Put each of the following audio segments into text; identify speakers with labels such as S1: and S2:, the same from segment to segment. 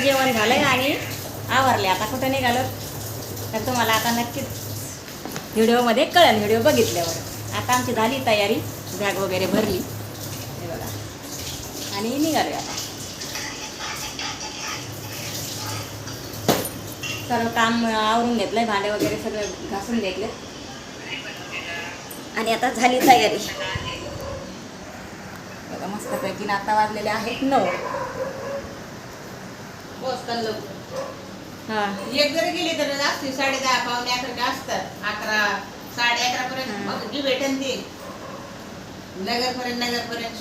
S1: जेवण झालंय आणि आवरले. आता कुठं निघालो तर तुम्हाला आता नक्कीच व्हिडिओमध्ये कळेल व्हिडिओ बघितल्यावर. आता आमची झाली तयारी बॅग वगैरे भरली. हे बघा. आणि निघालो आता. सर्व काम आवरून घेतलंय भांडे वगैरे सगळं घासून घेतले. आणि आता झाली तयारी. बघा मस्तपैकी आता वाजलेले आहेत नऊ.
S2: पोचतात लवकर.
S1: हां.
S2: एक जरी गेली तर असते साडे दहा पावणे अकरा असतात. अकरा साडे अकरा पर्यंत
S1: हं.
S2: मग जी भेटेन ती. नगर पर्यंत नगर पर्यंत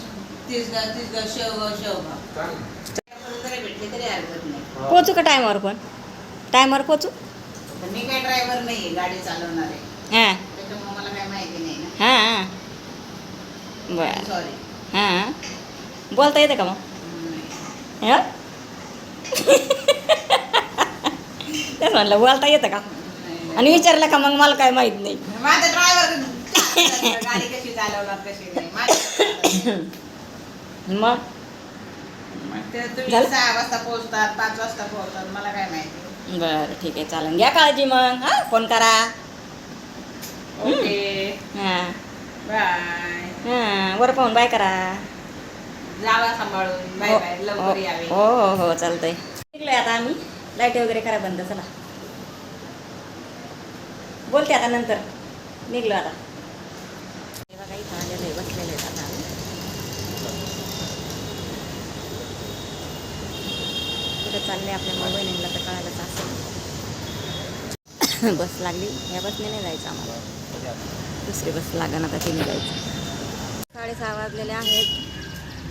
S2: तिसगाव तिसगाव शेवगाव शेवगाव. जरी भेटली तरी हरकत नाही.
S1: पोचू का टायमावर पण? टायमावर पोचू
S2: तर मी काय ड्रायव्हर नाही गाडी चालवणार. आहे
S1: हां.
S2: त्याच्यामुळे मला काय माहिती नाही ना.
S1: हां बरं.
S2: सॉरी
S1: हां बोलता येतं का मग? तेच म्हणलं बोलता येतं का? आणि विचारलं का मग मला काय माहीत नाही.
S2: माझा ड्रायव्हर गाडी कशी चालवणार कशी नाही माझ्या
S1: मग?
S2: मग ते तुम्ही
S1: झालं?
S2: सहा वाजता पोहोचतात पाच वाजता पोहोचतात मला काय माहिती
S1: बरं ठीक आहे चालेल. घ्या काळजी मग हां फोन करा.
S2: ओके.
S1: हां.
S2: बाय.
S1: हां वर पाहून बाय करा.
S2: सांभाळून. Bye bye. लवकर यावे
S1: हो हो हो चालतंय. निघलोय आता आम्ही. लाइट वगैरे करा बंद चला. बोलते आता नंतर. निघलो आता. हे बघा इथं आलेलं आहे बसलेलं आहे आता आम्ही. कुठं चालले आपल्या मोबाईलला तर कळायलाच असेल. बस लागली. या बसने नाही जायचं आम्हाला. दुसरी बस लागण आता तिने जायचं. साडेसहा वाजलेले आहेत.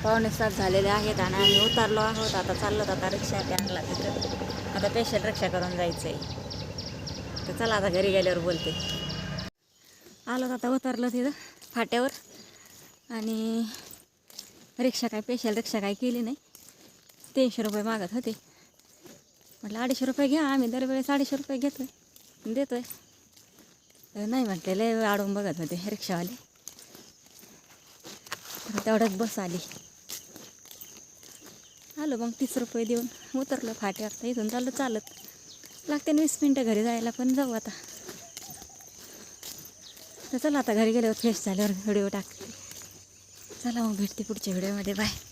S1: पावणे सात झालेले आहेत आणि आम्ही उतरलो आहोत. आता चाललो आता रिक्षा आणला तिथं. आता पेशंट रिक्षा करून जायचं आहे तर चला आता घरी गेल्यावर बोलते. आलो आता उतरलो तिथं फाट्यावर. आणि रिक्षा काय पेशल रिक्षा काय केली नाही. तीनशे रुपये मागत होते. म्हटलं अडीचशे रुपये घ्या. आम्ही दरवेळेस अडीचशे रुपये घेतोय. देतोय. आहे नाही म्हटले लय अडवून बघत होते रिक्षावाले. तेवढ्यात बस आली. आलो मग तीस रुपये देऊन. उतरलो फाट्यावर. इथून चाललं चालत. लागते ना वीस मिनटं घरी जायला पण जाऊ आता. तर चला आता घरी गेल्यावर फ्रेश झाल्यावर व्हिडिओ टाकते. चला मग भेटते पुढच्या व्हिडिओमध्ये. बाय